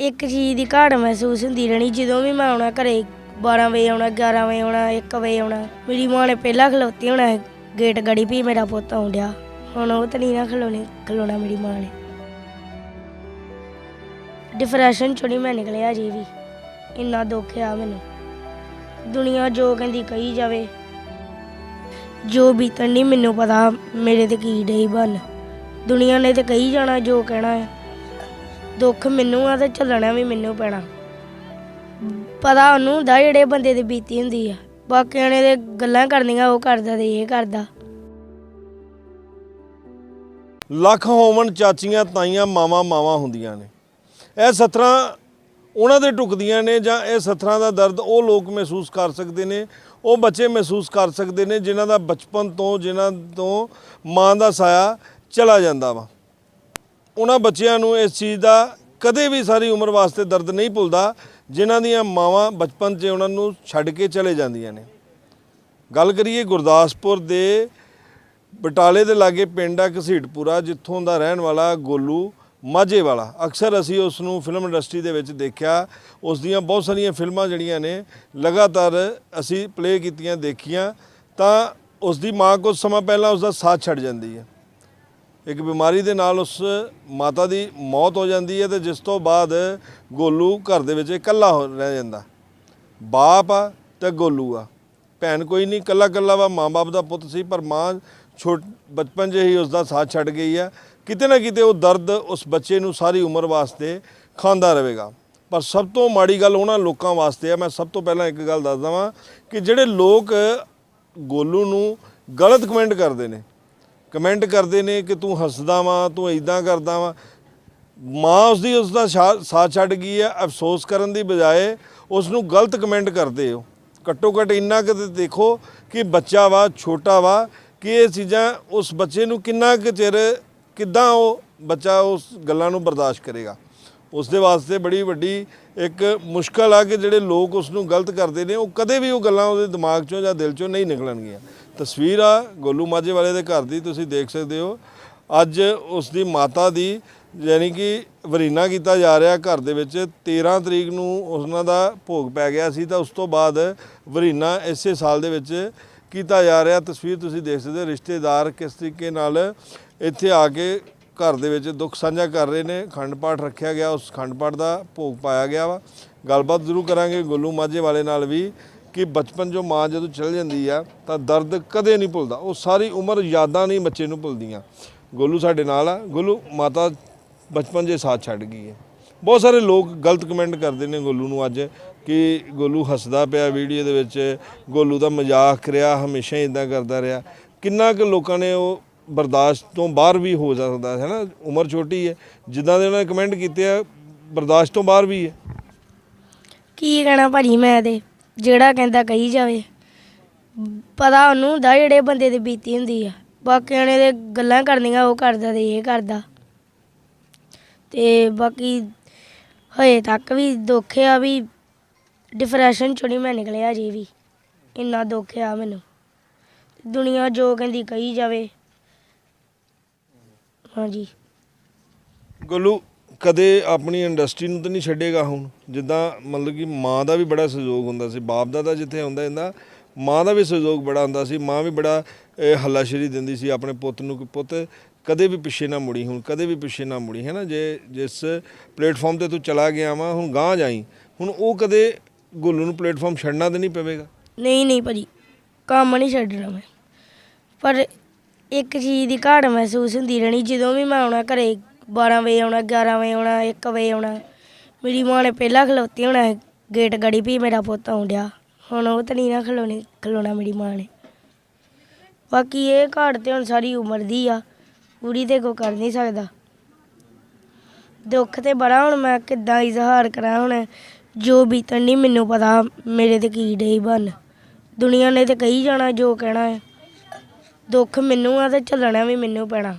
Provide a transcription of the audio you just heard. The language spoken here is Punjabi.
ਇੱਕ ਚੀਜ਼ ਦੀ ਘਾਟ ਮਹਿਸੂਸ ਹੁੰਦੀ ਰਹਿਣੀ, ਜਦੋਂ ਵੀ ਮੈਂ ਆਉਣਾ ਘਰੇ 12 ਵਜੇ ਆਉਣਾ 11 ਵਜੇ ਆਉਣਾ 1 ਵਜੇ ਆਉਣਾ। ਮੇਰੀ ਮਾਂ ਨੇ ਪਹਿਲਾਂ ਖਲੋਤੀ ਹੋਣਾ, ਗੇਟ ਗੜੀ ਵੀ ਮੇਰਾ ਪੁੱਤ ਆਉਣ ਡਿਆ। ਹੁਣ ਉਹ ਤਾਂ ਨਹੀਂ ਨਾ ਖਲੋਣੇ, ਖਲੋਣਾ ਮੇਰੀ ਮਾਂ ਨੇ। ਡਿਪਰੈਸ਼ਨ ਚੋਂ ਨਹੀਂ ਮੈਂ ਨਿਕਲਿਆ ਜੀ ਵੀ। ਇੰਨਾ ਦੁੱਖ ਆ ਮੈਨੂੰ। ਦੁਨੀਆ ਜੋ ਕਹਿੰਦੀ ਕਹੀ ਜਾਵੇ, ਜੋ ਬੀਤਣ ਨਹੀਂ, ਮੈਨੂੰ ਪਤਾ ਮੇਰੇ ਤੇ ਕੀ ਡਈ ਬਣ ਦੁਨੀਆ ਨੇ ਤੇ ਕਹੀ ਜਾਣਾ ਜੋ ਕਹਿਣਾ ਹੈ ਦੁੱਖ ਮੈਨੂੰ ਆ ਤੇ ਝੱਲਣਾ ਵੀ ਮੈਨੂੰ ਪੈਣਾ। ਪਤਾ ਉਹਨੂੰ ਹੁੰਦਾ ਜਿਹੜੇ ਬੰਦੇ ਦੀ ਬੀਤੀ ਹੁੰਦੀ ਆ। ਬਾਕੀਆਂ ਨੇ ਤੇ ਗੱਲਾਂ ਕਰਨੀਆਂ, ਉਹ ਕਰਦਾ ਤੇ ਇਹ ਕਰਦਾ। ਲੱਖ ਹੋਵਣ ਚਾਚੀਆਂ, ਤਾਈਆਂ, ਮਾਵਾਂ ਮਾਵਾਂ ਹੁੰਦੀਆਂ ਨੇ। ਇਹ ਸਤਰਾਂ ਉਹਨਾਂ ਦੇ ਟੁਕਦੀਆਂ ਨੇ ਜਾਂ ਇਹ ਸਤਰਾਂ ਦਾ ਦਰਦ ਉਹ ਲੋਕ ਮਹਿਸੂਸ ਕਰ ਸਕਦੇ ਨੇ, ਉਹ ਬੱਚੇ ਮਹਿਸੂਸ ਕਰ ਸਕਦੇ ਨੇ, ਜਿਨ੍ਹਾਂ ਦਾ ਬਚਪਨ ਤੋਂ, ਜਿਨ੍ਹਾਂ ਤੋਂ ਮਾਂ ਦਾ ਸਾਇਆ ਚਲਾ ਜਾਂਦਾ ਵਾ। ਉਹਨਾਂ ਬੱਚਿਆਂ ਨੂੰ ਇਸ ਚੀਜ਼ ਦਾ ਕਦੇ ਵੀ ਸਾਰੀ ਉਮਰ ਵਾਸਤੇ ਦਰਦ ਨਹੀਂ ਭੁੱਲਦਾ, ਜਿਨ੍ਹਾਂ ਦੀਆਂ ਮਾਵਾਂ ਬਚਪਨ 'ਚ ਉਹਨਾਂ ਨੂੰ ਛੱਡ ਕੇ ਚਲੇ ਜਾਂਦੀਆਂ ਨੇ। ਗੱਲ ਕਰੀਏ ਗੁਰਦਾਸਪੁਰ ਦੇ ਬਟਾਲੇ ਦੇ ਲਾਗੇ ਪਿੰਡ ਆ ਘਸੀਟਪੁਰਾ, ਜਿੱਥੋਂ ਦਾ ਰਹਿਣ ਵਾਲਾ ਗੋਲੂ ਮਾਝੇ ਵਾਲਾ ਅਕਸਰ ਅਸੀਂ ਉਸ ਨੂੰ ਫਿਲਮ ਇੰਡਸਟਰੀ ਦੇ ਵਿੱਚ ਦੇਖਿਆ। ਉਸ ਦੀਆਂ ਬਹੁਤ ਸਾਰੀਆਂ ਫਿਲਮਾਂ ਜਿਹੜੀਆਂ ਨੇ, ਲਗਾਤਾਰ ਅਸੀਂ ਪਲੇ ਕੀਤੀਆਂ, ਦੇਖੀਆਂ, ਤਾਂ ਉਸ ਦੀ ਮਾਂ ਕੁਝ ਸਮਾਂ ਪਹਿਲਾਂ ਉਸ ਦਾ ਸਾਥ ਛੱਡ ਜਾਂਦੀ ਹੈ। ਇੱਕ ਬਿਮਾਰੀ ਦੇ ਨਾਲ ਉਸ ਮਾਤਾ ਦੀ ਮੌਤ ਹੋ ਜਾਂਦੀ ਹੈ ਤੇ ਜਿਸ ਤੋਂ ਬਾਅਦ ਗੋਲੂ ਘਰ ਦੇ ਵਿੱਚ ਇਕੱਲਾ ਹੋ- ਰਹਿ ਜਾਂਦਾ। ਬਾਪ ਆ ਤੇ ਗੋਲੂ ਆ। ਭੈਣ ਕੋਈ ਨਹੀਂ, ਇਕੱਲਾ ਇਕੱਲਾ ਵਾ, ਮਾਂ-ਬਾਪ ਦਾ ਪੁੱਤ ਸੀ, ਪਰ ਮਾਂ ਛੋਟ, ਬਚਪਨ 'ਚ ਹੀ ਉਸ ਦਾ ਸਾਥ ਛੱਡ ਗਈ ਆ। ਕਿਤੇ ਨਾ ਕਿਤੇ ਉਹ ਦਰਦ ਉਸ ਬੱਚੇ ਨੂੰ ਸਾਰੀ ਉਮਰ ਵਾਸਤੇ ਖਾਂਦਾ ਰਹੇਗਾ। ਪਰ ਸਭ ਤੋਂ ਮਾੜੀ ਗੱਲ ਉਹਨਾਂ ਲੋਕਾਂ ਵਾਸਤੇ ਆ। ਮੈਂ ਸਭ ਤੋਂ ਪਹਿਲਾਂ ਇੱਕ ਗੱਲ ਦੱਸ ਵਾਂ ਕਿ ਜਿਹੜੇ ਲੋਕ ਗੋਲੂ ਨੂੰ ਗਲਤ ਕਮੈਂਟ ਕਰਦੇ ਨੇ ਕਮੈਂਟ ਕਰਦੇ ਨੇ ਕਿ ਤੂੰ ਹੱਸਦਾ ਵਾਂ, ਤੂੰ ਇਦਾਂ ਕਰਦਾ ਵਾਂ। ਮਾਂ ਉਸਦੀ ਉਸ ਦਾ ਸ਼ਾ- ਸਾਥ ਛੱਡ ਗਈ ਹੈ। ਅਫਸੋਸ ਕਰਨ ਦੀ ਬਜਾਏ ਉਸ ਨੂੰ ਗਲਤ ਕਮੈਂਟ ਕਰਦੇ ਹੋ। ਘੱਟੋ ਘੱਟ ਇੰਨਾ ਕਿ ਦੇਖੋ ਕਿ ਬੱਚਾ ਵਾ, ਛੋਟਾ ਵਾ, ਕਿ ਇਹ ਚੀਜ਼ਾਂ ਉਸ ਬੱਚੇ ਨੂੰ ਕਿੰਨਾ ਕੁ ਚਿਰ, ਕਿੱਦਾਂ ਉਹ ਬੱਚਾ ਉਸ ਗੱਲਾਂ ਨੂੰ ਬਰਦਾਸ਼ਤ ਕਰੇਗਾ। ਉਸ ਦੇ ਵਾਸਤੇ ਬੜੀ ਵੱਡੀ ਇੱਕ ਮੁਸ਼ਕਲ ਆ ਕਿ ਜਿਹੜੇ ਲੋਕ ਉਸ ਨੂੰ ਗਲਤ ਕਰਦੇ ਨੇ, ਉਹ ਕਦੇ ਵੀ ਉਹ ਗੱਲਾਂ ਉਹਦੇ ਦਿਮਾਗ ਚੋਂ ਜਾਂ ਦਿਲ ਚੋਂ ਨਹੀਂ ਨਿਕਲਣਗੀਆਂ। ਤਸਵੀਰ ਆ ਗੋਲੂ ਮਾਝੇ ਵਾਲੇ ਦੇ ਘਰ ਦੀ, ਤੁਸੀਂ ਦੇਖ ਸਕਦੇ ਹੋ। ਅੱਜ ਉਸ ਦੀ ਮਾਤਾ ਦੀ ਯਾਨੀ ਕਿ ਵਰੀਨਾ ਕੀਤਾ ਜਾ ਰਿਹਾ ਘਰ ਦੇ ਵਿੱਚ। 13 ਤਰੀਕ ਨੂੰ ਉਹਨਾਂ ਦਾ ਭੋਗ ਪੈ ਗਿਆ ਸੀ, ਤਾਂ ਉਸ ਤੋਂ ਬਾਅਦ ਵਰੀਨਾ ਇਸੇ ਸਾਲ ਦੇ ਵਿੱਚ ਕੀਤਾ ਜਾ ਰਿਹਾ। ਤਸਵੀਰ ਤੁਸੀਂ ਦੇਖ ਸਕਦੇ ਹੋ, ਰਿਸ਼ਤੇਦਾਰ ਕਿਸ ਤਰੀਕੇ ਨਾਲ ਇੱਥੇ ਆ ਕੇ ਘਰ ਦੇ ਵਿੱਚ ਦੁੱਖ ਸਾਂਝਾ ਕਰ ਰਹੇ ਨੇ ਖੰਡ ਪਾਠ ਰੱਖਿਆ ਗਿਆ, ਉਸ ਖੰਡ ਪਾਠ ਦਾ ਭੋਗ ਪਾਇਆ ਗਿਆ ਵਾ। ਗੱਲਬਾਤ ਜ਼ਰੂਰ ਕਰਾਂਗੇ ਗੋਲੂ ਮਾਝੇ ਵਾਲੇ ਨਾਲ ਵੀ, ਕਿ ਬਚਪਨ ਜੋ ਮਾਂ ਜਦੋਂ ਚਲ ਜਾਂਦੀ ਆ, ਤਾਂ ਦਰਦ ਕਦੇ ਨਹੀਂ ਭੁੱਲਦਾ। ਉਹ ਸਾਰੀ ਉਮਰ ਯਾਦਾਂ ਨਹੀਂ ਬੱਚੇ ਨੂੰ ਭੁੱਲਦੀਆਂ। ਗੋਲੂ ਸਾਡੇ ਨਾਲ ਆ। ਗੋਲੂ, ਮਾਤਾ ਬਚਪਨ ਜੇ ਸਾਥ ਛੱਡ ਗਈ ਹੈ। ਬਹੁਤ ਸਾਰੇ ਲੋਕ ਗਲਤ ਕਮੈਂਟ ਕਰਦੇ ਨੇ ਗੋਲੂ ਨੂੰ ਅੱਜ, ਕਿ ਗੋਲੂ ਹੱਸਦਾ ਪਿਆ ਵੀਡੀਓ ਦੇ ਵਿੱਚ, ਗੋਲੂ ਦਾ ਮਜ਼ਾਕ ਰਿਹਾ, ਹਮੇਸ਼ਾ ਹੀ ਇਦਾਂ ਕਰਦਾ ਰਿਹਾ। ਕਿੰਨਾ ਕੁ ਲੋਕਾਂ ਨੇ ਉਹ ਬਰਦਾਸ਼ਤ ਤੋਂ ਬਾਹਰ ਵੀ ਹੋ ਸਕਦਾ ਹੈ ਨਾ? ਉਮਰ ਛੋਟੀ ਹੈ। ਜਿੱਦਾਂ ਦੇ ਉਹਨਾਂ ਨੇ ਕਮੈਂਟ ਕੀਤੇ ਆ, ਬਰਦਾਸ਼ਤ ਤੋਂ ਬਾਹਰ ਵੀ ਹੈ। ਕੀ ਕਹਿਣਾ ਭਾਜੀ ਮੈਂ ਤੇ? ਜਿਹੜਾ ਕਹਿੰਦਾ ਕਹੀ ਜਾਵੇ। ਪਤਾ ਉਹਨੂੰ ਹੁੰਦਾ ਜਿਹੜੇ ਬੰਦੇ ਦੀ ਬੀਤੀ ਹੁੰਦੀ ਆ। ਬਾਕੀਆਂ ਨੇ ਤੇ ਗੱਲਾਂ ਕਰਨੀਆਂ, ਉਹ ਕਰਦਾ ਤੇ ਇਹ ਕਰਦਾ। ਤੇ ਬਾਕੀ ਹਜੇ ਤੱਕ ਵੀ ਦੁੱਖ ਆ ਵੀ ਡਿਪਰੈਸ਼ਨ ਚੋਂ ਨਹੀਂ ਮੈਂ ਨਿਕਲਿਆ ਜੀ ਵੀ। ਇੰਨਾ ਦੁੱਖ ਆ ਮੈਨੂੰ। ਦੁਨੀਆ ਜੋ ਕਹਿੰਦੀ ਕਹੀ ਜਾਵੇ ਹਾਂਜੀ। ਗੋਲੂ ਕਦੇ ਆਪਣੀ ਇੰਡਸਟਰੀ ਨੂੰ ਤਾਂ ਨਹੀਂ ਛੱਡੇਗਾ ਹੁਣ? ਜਿੱਦਾਂ ਮਤਲਬ ਕਿ ਮਾਂ ਦਾ ਵੀ ਬੜਾ ਸਹਿਯੋਗ ਹੁੰਦਾ ਸੀ ਬਾਪ ਦਾ ਤਾਂ ਜਿੱਥੇ ਹੁੰਦਾ ਹੁੰਦਾ ਮਾਂ ਦਾ ਵੀ ਸਹਿਯੋਗ ਬੜਾ ਹੁੰਦਾ ਸੀ ਮਾਂ ਵੀ ਬੜਾ ਹੱਲਾਸ਼ੇਰੀ ਦਿੰਦੀ ਸੀ ਆਪਣੇ ਪੁੱਤ ਨੂੰ ਕਿ ਪੁੱਤ ਕਦੇ ਵੀ ਪਿੱਛੇ ਨਾ ਮੁੜੀ ਹੁਣ ਕਦੇ ਵੀ ਪਿੱਛੇ ਨਾ ਮੁੜੀ ਹੈ ਨਾ ਜੇ ਜਿਸ ਪਲੇਟਫਾਰਮ ਤੇ ਤੂੰ ਚਲਾ ਗਿਆ ਵਾ ਹੁਣ ਗਾਂਹ ਜਾਈ ਹੁਣ ਉਹ ਕਦੇ ਗੋਲੂ ਨੂੰ ਪਲੇਟਫਾਰਮ ਛੱਡਣਾ ਤਾਂ ਨਹੀਂ ਪਵੇਗਾ? ਨਹੀਂ ਨਹੀਂ ਭਾਜੀ ਕੰਮ ਨਹੀਂ ਛੱਡਣਾ ਮੈਂ। ਪਰ ਇੱਕ ਚੀਜ਼ ਦੀ ਘਾਟ ਮਹਿਸੂਸ ਹੁੰਦੀ ਰਹਿਣੀ, ਜਦੋਂ ਵੀ ਮੈਂ ਆਉਣਾ ਘਰੇ 12 ਵਜੇ ਆਉਣਾ 11 ਵਜੇ ਆਉਣਾ 1 ਵਜੇ ਆਉਣਾ, ਮੇਰੀ ਮਾਂ ਨੇ ਪਹਿਲਾਂ ਖਲੋਤੀ ਹੋਣਾ, ਗੇਟ ਗੜੀ ਵੀ ਮੇਰਾ ਪੁੱਤ ਆਉਣ ਡਿਆ। ਹੁਣ ਉਹ ਤਾਂ ਨਹੀਂ ਨਾ ਖਲੋਣੀ, ਖਲੋਣਾ ਮੇਰੀ ਮਾਂ ਨੇ। ਬਾਕੀ ਇਹ ਘਾਟ ਤੇ ਹੁਣ ਸਾਰੀ ਉਮਰ ਦੀ ਆ ਪੂਰੀ ਤੇ ਕੋ ਕਰ ਨਹੀਂ ਸਕਦਾ। ਦੁੱਖ ਤੇ ਬੜਾ ਹੁਣ ਮੈਂ ਕਿੱਦਾਂ ਇਜ਼ਹਾਰ ਕਰਾਂ ਹੁਣ, ਜੋ ਬੀਤਣ ਨਹੀਂ ਮੈਨੂੰ ਪਤਾ, ਮੇਰੇ ਤੇ ਕੀ ਡਈ ਬਣ ਦੁਨੀਆ ਨੇ ਤੇ ਕਹੀ ਜਾਣਾ ਜੋ ਕਹਿਣਾ ਹੈ। ਦੁੱਖ ਮੈਨੂੰ ਆ ਤੇ ਝੱਲਣਾ ਵੀ ਮੈਨੂੰ ਪੈਣਾ।